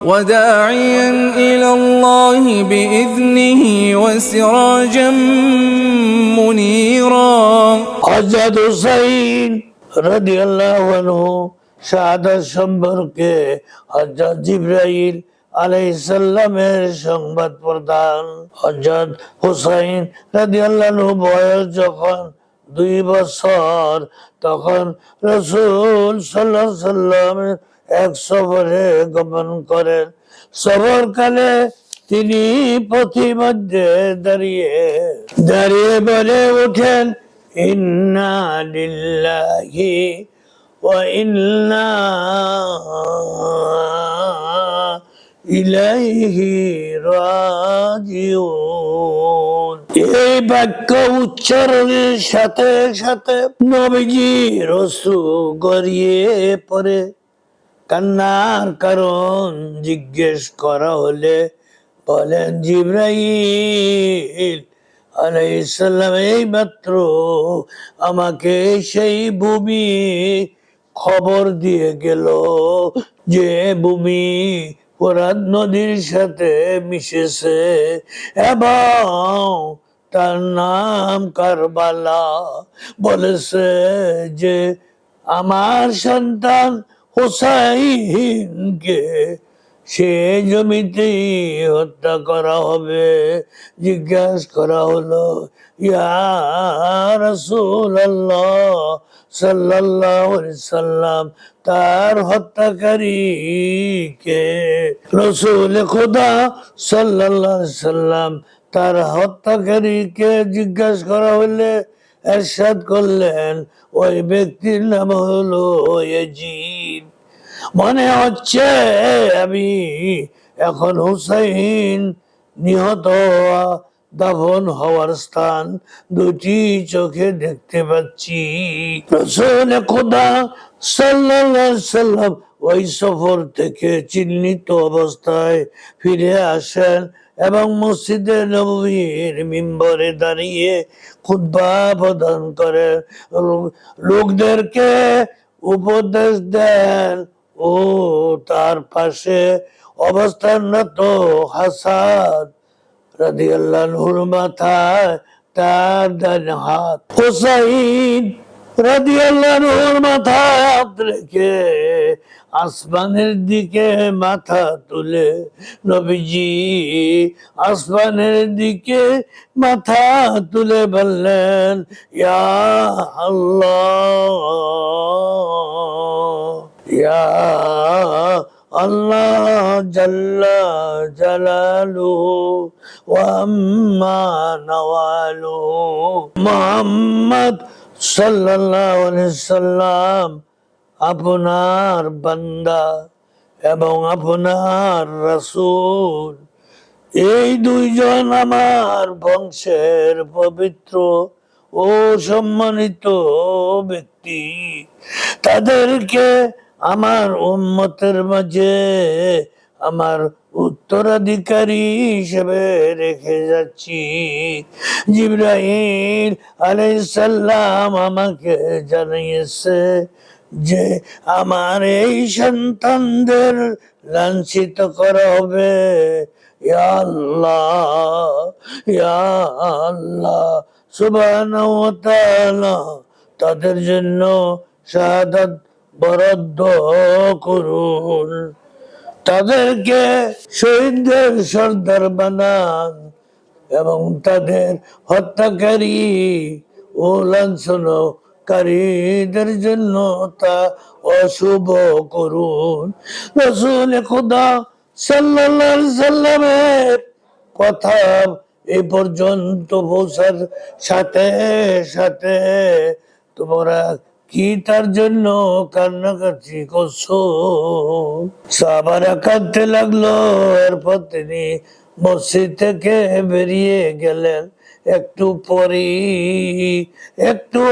وداعيا إلى الله بإذنه وسراجا منيرا হজরত হুসাইন রাদিয়াল্লাহু আনহু শাহাদাত সম্পর্কে হজরত জিব্রাইল আলাইসাল্লামের সংবাদ প্রদান হজরত হুসাইন রাদিয়াল্লাহু আনহু বয়স যখন দুই বছর তখন রসুল সাল্লাহ সাল্লামের এক সফরে গমন করেন। সফরকালে তিনি পথিমধ্যে দাঁড়িয়ে দাঁড়িয়ে বলে ওঠেন, ইন্না লিল্লাহি ওয়া ইন্না ইলাইহি রাজিউন। এই বাক্য উচ্চারণের সাথে সাথে নবীজি রসু গড়িয়ে পড়ে। কান্নার কারণ জিজ্ঞেস করা হলে বলেন জিব্রাইল আলাইসাল্লাম এই মাত্র আমাকে সেই ভূমি খবর দিয়ে গেল যে ভূমি ফোরাত নদীর সাথে মিশেছে এবং তার নাম কারবালা বলেছে যে আমার সন্তান হুসাইনকে সে জমিতেই হত্যা করা হবে। জিজ্ঞাসা করা হলো, ইয়া রসুল আল্লাহ সাল্লাহ সাল্লাম, তার হত্যাকারী কে? রসুল খোদা সাল্লাহ সাল্লাম, তার হত্যাকারীকে জিজ্ঞাসা করা হলে এরশাদ করলেন, ওই ব্যক্তির নাম হলো ইয়াজিদ। মনে হচ্ছে আমি এখন হুসাইন নিহত দাফন হওয়ার স্থান দুটি চোখে দেখতে পাচ্ছি। খোদা সাল্লাম ওই সফর থেকে চিহ্নিত অবস্থায় ফিরে আসেন। এবং মসজিদে নবীর মিম্বরে দাঁড়িয়ে খুদ্া প্রদান লোক- লোকদেরকে উপদেশ দেন ও তার পাশে অবস্থানরত হাসান রাদিয়াল্লাহুর মাথায় তার ডান হাত। হুসাইন রাদিয়াল্লাহুর মাথায় হাত রেখে আসমানের দিকে মাথা তুলে নবীজি, আসমানের দিকে মাথা তুলে বললেন, ইয়া আল্লাহ ইয়া আল্লাহ জাল্লা জালালু ওয়াম্মা নওয়ালু মুহাম্মদ সাল্লাল্লাহু আলাইহি সাল্লাম। আপনার বান্দা এবং আপনার রাসূল, এই দুইজন আমার বংশের পবিত্র ও সম্মানিত ব্যক্তি। তাদেরকে আমার উম্মতের মাঝে আমার উত্তরাধিকারী হিসেবে রেখে যাচ্ছি। জিব্রাহিম আলাইসাল্লাম আমাকে জানিয়েছে যে আমার এই সন্তানদের লাঞ্ছিত করা হবে। আল্লাহ আল্লাহ তাদের জন্য শাহাদাত বরাদ্দ করুন। তাদেরকে শহীদদের সর্দার বানান এবং তাদের হত্যাকারী ও লাঞ্ছনকারীদের জন্য তা অশুভ করুন রসুল খুদা সাল্লামের কথা এই পর্যন্ত পৌঁছার সাথে সাথে তোমরা কি তার জন্য কান্নাকাটি করছ? সাবারা কাঁদতে লাগল, এরপর তিনি মসজিদ থেকে বেরিয়ে গেলেন। একটু পরেই একটু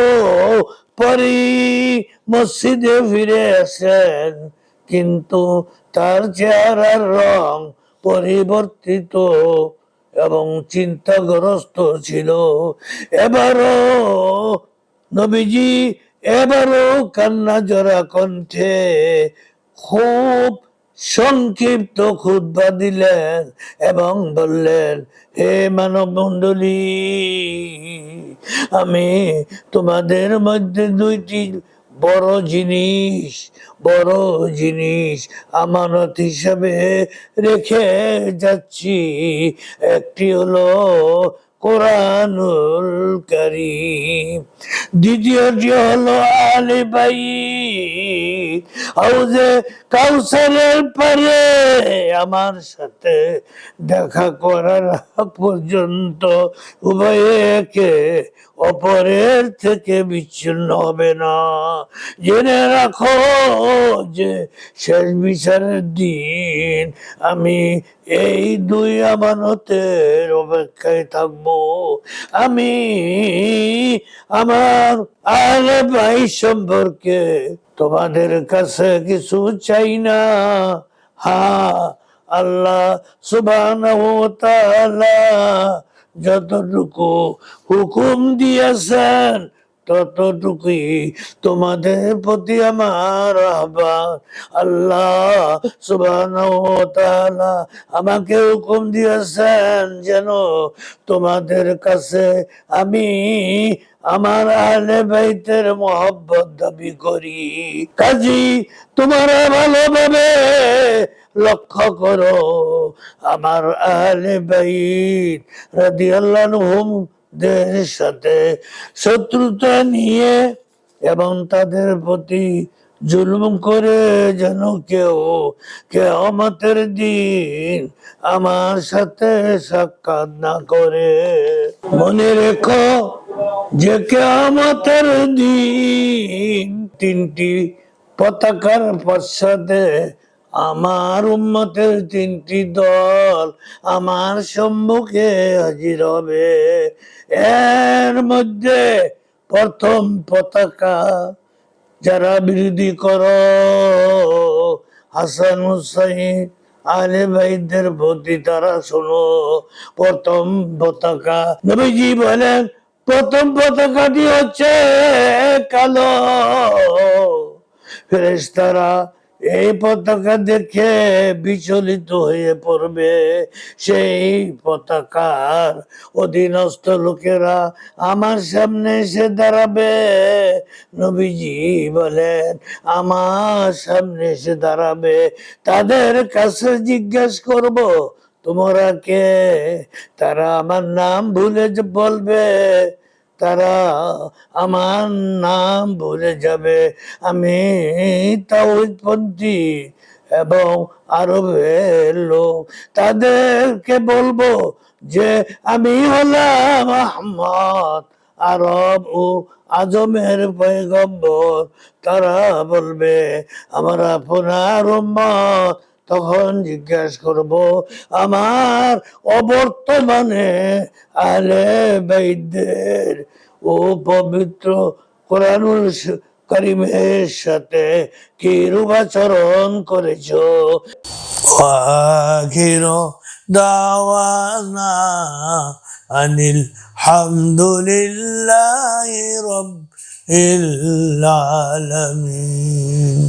পরেই মসজিদে ফিরে আসেন, কিন্তু তার চেহারার রং পরিবর্তিত এবং চিন্তাগ্রস্ত ছিল। এবারও নবীজি, এবারও কান্না জরা কণ্ঠে খুব সংক্ষিপ্ত খুদ্া দিলেন এবং বললেন, হে মানব মণ্ডলী আমি তোমাদের মধ্যে দুইটি বড় জিনিস বড় জিনিস আমানত হিসাবে রেখে যাচ্ছি। একটি হলো কোরআনুল করিম। দ্বিতীয়টি হলো আলে ভাই হাউজে কাউসারের পরে আমার সাথে দেখা করার পর্যন্ত উভয়ে একে অপরের থেকে বিচ্ছিন্ন হবে না। জেনে রাখো যে শেষ বিচারের দিন আমি এই দুই আমানতের অপেক্ষায় থাকব। আমি আমার আলে ভাই সম্পর্কে তোমাদের কাছে কিছু চাই না। হা আল্লাহ সুবহানাহু ওয়া যতটুকু হুকুম দিয়েছেন, ততটুকুই তোমাদের প্রতি আমার আহ্বান। আল্লাহ সুবহানাহু আমাকে হুকুম দিয়েছেন যেন তোমাদের কাছে আমি আমার আহলে বাইতের মোহব্বত দাবি করি। কাজী, তোমারা ভালোভাবে লক্ষ্য করো আমার আহলে বাইত রাদিয়াল্লাহু দের সাথে শত্রুতা নিয়ে এবং তাদের প্রতি জুলুম করে যেন কেউ কেয়ামতের দিন আমার সাথে সাক্ষাৎ না করে। মনে রেখো যে কেয়ামতের দিন তিনটি পতাকার পশ্চাতে আমার উম্মতের তিনটি দল আমার সম্মুখে হাজির হবে। এর মধ্যে প্রথম পতাকা যারা বিরোধী কর, হাসান, হুসাইন, আলে ভাইদের প্রতি তারা শোনো। প্রথম পতাকা, নবীজি বলেন, প্রথম পতাকাটি হচ্ছে কালো। ফেরেশতারা এই পতাকা দেখে বিচলিত হয়ে পড়বে। সেই পতাকার অধীনস্থ লোকেরা আমার সামনে এসে দাঁড়াবে। নবীজি বলেন, আমার সামনে এসে দাঁড়াবে। তাদের কাছে জিজ্ঞেস করব, তোমরা কে? তারা আমার নাম ভুলে বলবে। তারা আমার নাম ভুলে যাবে। আমি তা তাওহিদপন্থী এবং আরবের লোক। তাদেরকে বলব যে, আমি হলাম আহমদ আরব ও আজমের পয়গম্বর। তারা বলবে, আমার আপনার উম্মত তখন জিজ্ঞাস করব, আমার অবর্তমানে আলে বৈদ্যের ও পবিত্র কোরআনুল করিমের সাথে কি রূপাচরণ করেছ? দাওয়ানা আনিল হামদুলিল্লাহি রাব্বিল আলামিন।